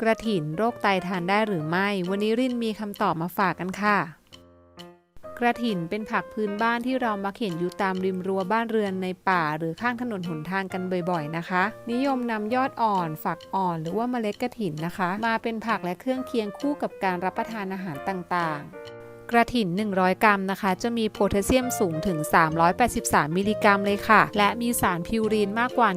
กระถินโรคไตทานได้หรือไม่ วันนี้รินมีคำตอบมาฝากกันค่ะ กระถินเป็นผักพื้นบ้านที่เรามักเห็นอยู่ตามริมรั้วบ้านเรือนในป่า หรือข้างถนนหนทางกันบ่อยๆนะคะ นิยมนำยอดอ่อน ฝักอ่อนหรือว่าเมล็ดกระถินนะคะ มาเป็นผักและเครื่องเคียงคู่กับการรับประทานอาหารต่างๆ กระถิน100 กรัมนะคะ จะมีโพแทสเซียมสูงถึง 383 มิลลิกรัมเลยค่ะ และมีสารพิวรีนมากกว่า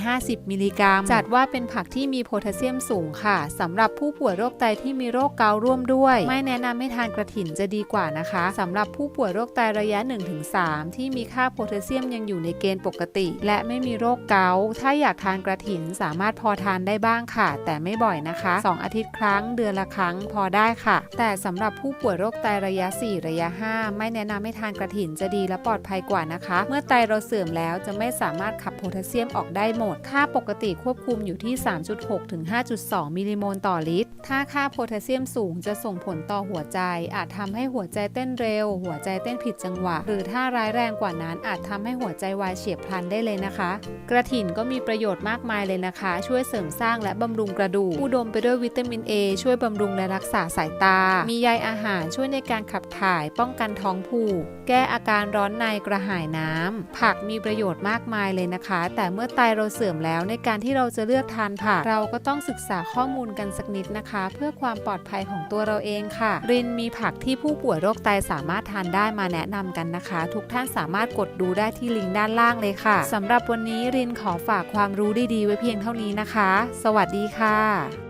150 มิลลิกรัม จัดว่าเป็นผักที่มีโพแทสเซียมสูงค่ะสำหรับผู้ป่วยโรคไตที่มีโรคเกาต์ร่วมด้วย ไม่แนะนำให้ทานกระถินจะดีกว่านะคะสำหรับผู้ป่วยโรคไตระยะ 1-3 ที่มีค่าโพแทสเซียมยังอยู่ในเกณฑ์ปกติ และไม่มีโรคเกาต์ถ้าอยากทานกระถินสามารถพอทานได้บ้างค่ะ แต่ไม่บ่อยนะคะ 2 อาทิตย์ครั้งเดือนละครั้งพอได้ค่ะ แต่สำหรับผู้ป่วยโรคไตระยะะ 4 ระยะ 5 ไม่แนะนำให้ทานกระถินจะดีและปลอดภัยกว่านะคะ เมื่อไตเราเสื่อมแล้วจะไม่สามารถขับโพแทสเซียมออกได้หมด ค่าปกติควบคุมอยู่ที่ 3.6 ถึง 5.2 มิลลิโมลต่อลิตร ถ้าค่าโพแทสเซียมสูงจะส่งผลต่อหัวใจ อาจทำให้หัวใจเต้นเร็ว หัวใจเต้นผิดจังหวะ หรือถ้าร้ายแรงกว่านั้นอาจทำให้หัวใจวายเฉียบพลันได้เลยนะคะ กระถินก็มีประโยชน์มากมายเลยนะคะ ช่วยเสริมสร้างและบำรุงกระดูกอุดมไปด้วยวิตามิน A ช่วยบำรุงและรักษาสายตา มีใยอาหารช่วยในการขับถ่ายป้องกันท้องผูก แก้อาการร้อนในกระหายน้ำ ผักมีประโยชน์มากมายเลยนะคะ แต่เมื่อไตเราเสื่อมแล้วในการที่เราจะเลือกทานผัก เราก็ต้องศึกษาข้อมูลกันสักนิดนะคะ เพื่อความปลอดภัยของตัวเราเองค่ะ รินมีผักที่ผู้ป่วยโรคไตสามารถทานได้มาแนะนำกันนะคะ ทุกท่านสามารถกดดูได้ที่ลิงก์ด้านล่างเลยค่ะสำหรับวันนี้รินขอฝากความรู้ดีๆไว้เพียงเท่านี้นะคะ สวัสดีค่ะ